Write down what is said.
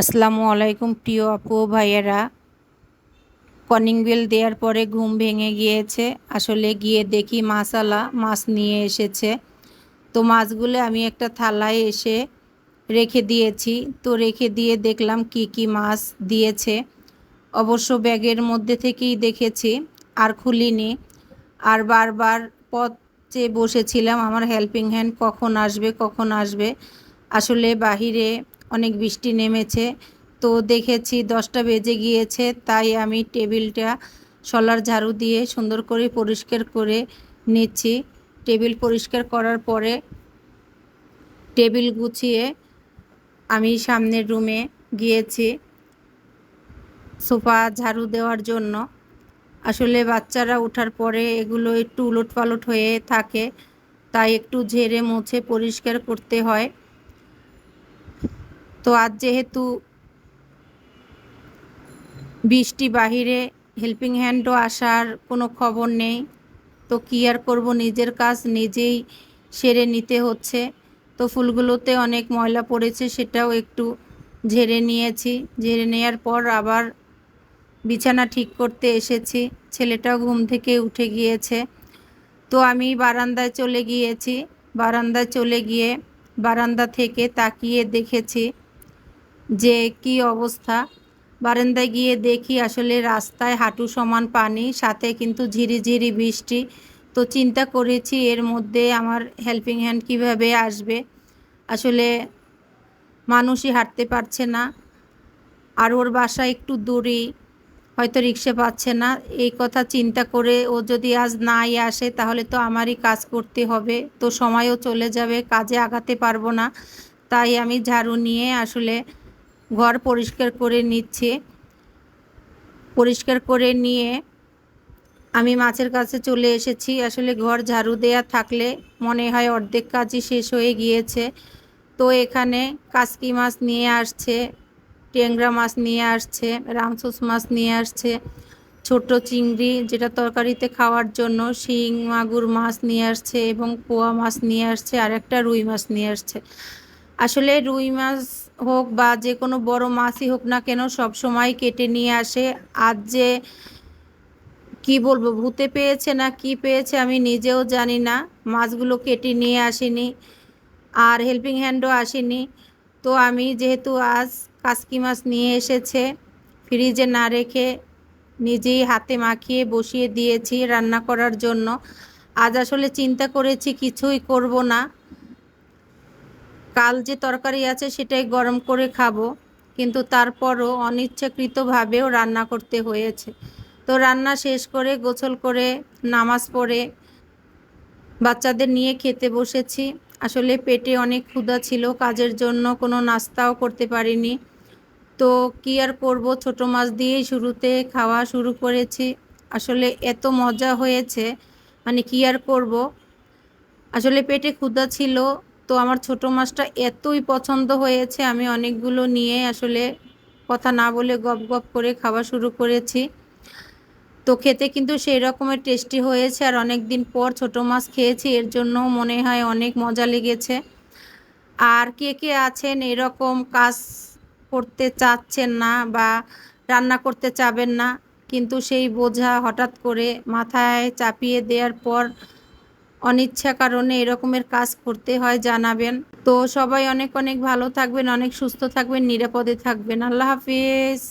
আসসালামু আলাইকুম প্রিয় আপু ভাইয়েরা। কনিং বেল দেওয়ার পরে ঘুম ভেঙে গিয়েছে। আসলে গিয়ে দেখি মাসালা মাছ নিয়ে এসেছে। তো মাছগুলো আমি একটা থালায় এসে রেখে দিয়েছি। তো রেখে দিয়ে দেখলাম কি কি মাছ দিয়েছে। অবশ্য ব্যাগের মধ্যে থেকেই দেখেছি, আর খুলিনি। আর বারবার পথ বসেছিলাম, আমার হেল্পিং হ্যান্ড কখন আসবে কখন আসবে। আসলে বাহিরে অনেক বৃষ্টি নেমেছে। তো দেখেছি দশটা বেজে গিয়েছে, তাই আমি টেবিলটা সলার ঝাড়ু দিয়ে সুন্দর করে পরিষ্কার করে নিচ্ছি। টেবিল পরিষ্কার করার পরে টেবিল গুছিয়ে আমি সামনের রুমে গিয়েছি সোফা ঝাড়ু দেওয়ার জন্য। আসলে বাচ্চারা ওঠার পরে এগুলো একটু উলট পালট হয়ে থাকে, তাই একটু ঝেড়ে মুছে পরিষ্কার করতে হয়। তো আজ যেহেতু বৃষ্টি বাহিরে হেল্পিং হ্যান্ডও আসার কোনো খবর নেই, তো কী আর করব? নিজের কাজ নিজেই সেরে নিতে হচ্ছে। তো ফুলগুলোতে অনেক ময়লা পড়েছে, সেটাও একটু ঝেড়ে নিয়েছি। ঝেড়ে নেওয়ার পর আবার বিছানা ঠিক করতে এসেছি। ছেলেটাও ঘুম থেকে উঠে গিয়েছে। তো আমি বারান্দায় চলে গিয়েছি। বারান্দায় চলে গিয়ে বারান্দা থেকে তাকিয়ে দেখেছি যে কি অবস্থা? বারান্দায় গিয়ে দেখি আসলে রাস্তায় হাঁটু সমান পানি, সাথে কিন্তু ঝিরিঝিরি বৃষ্টি। তো চিন্তা করেছি এর মধ্যে আমার হেল্পিং হ্যান্ড কীভাবে আসবে? আসলে মানুষই হাঁটতে পারছে না। আর ওর বাসা একটু দূরেই, হয়তো রিক্সা পাচ্ছে না। এই কথা চিন্তা করে ও যদি আজ নাই আসে, তাহলে তো আমারই কাজ করতে হবে। তো সময়ও চলে যাবে, কাজে আগাতে পারব না। তাই আমি ঝাড়ু নিয়ে আসলে ঘর পরিষ্কার করে নিচ্ছে। পরিষ্কার করে নিয়ে আমি মাছের কাছে চলে এসেছি। আসলে ঘর ঝাড়ু দেয়া থাকলে মনে হয় অর্ধেক কাজই শেষ হয়ে গিয়েছে। তো এখানে কাসকি মাছ নিয়ে আসছে, ট্যাংরা মাছ নিয়ে আসছে, রামসুস মাছ নিয়ে আসছে, ছোট চিংড়ি যেটা তরকারিতে খাওয়ার জন্য, শিং, মাগুর মাছ নিয়ে আসছে এবং পোয়া মাছ নিয়ে আসছে আর একটা রুই মাছ নিয়ে আসছে। আসলে রুই মাছ হোক বা যে কোনো বড় মাছই হোক না কেন সব সময় কেটে নিয়ে আসে। আজ যে কি বলব, ভূতে পেয়েছে না কি পেয়েছে আমি নিজেও জানি না। মাছগুলো কেটে নিয়ে আসেনি, আর হেল্পিং হ্যান্ডও আসেনি। তো আমি যেহেতু আজ কাসকি মাছ নিয়ে এসেছে ফ্রিজে না রেখে নিজেই হাতে মাখিয়ে বসিয়ে দিয়েছি রান্না করার জন্য। আজ আসলে চিন্তা করেছি কিছুই করব না। কাল যে তরকারি আছে সেটাই গরম করে খাব। কিন্তু তারপরও অনিচ্ছাকৃতভাবেও রান্না করতে হয়েছে। তো রান্না শেষ করে গোছল করে, নামাজ পড়ে বাচ্চাদের নিয়ে খেতে বসেছি। আসলে পেটে অনেক ক্ষুধা ছিল, কাজের জন্য কোনো নাস্তাও করতে পারিনি। তো কী আর করব, ছোটো মাছ দিয়েই শুরুতে খাওয়া শুরু করেছি। আসলে এত মজা হয়েছে মানে কী আর করব? আসলে পেটে ক্ষুধা ছিল তো আমার ছোটো মাছটা এতই পছন্দ হয়েছে, আমি অনেকগুলো নিয়ে আসলে কথা না বলে গপ গপ করে খাওয়া শুরু করেছি। তো খেতে কিন্তু সেই রকমের টেস্টি হয়েছে আর অনেক দিন পর ছোটো মাছ খেয়েছি, এর জন্য মনে হয় অনেক মজা লেগেছে। আর কে কে আছেন, এরকম কাজ করতে চাচ্ছেন না বা রান্না করতে চাবেন না, কিন্তু সেই বোঝা হঠাৎ করে মাথায় চাপিয়ে দেওয়ার পর অনিচ্ছা কারণে এরকমের কাজ করতে হয়, জানাবেন। তো সবাই অনেক অনেক ভালো থাকবেন, অনেক সুস্থ থাকবেন, নিরাপদে থাকবেন। আল্লাহ হাফিজ।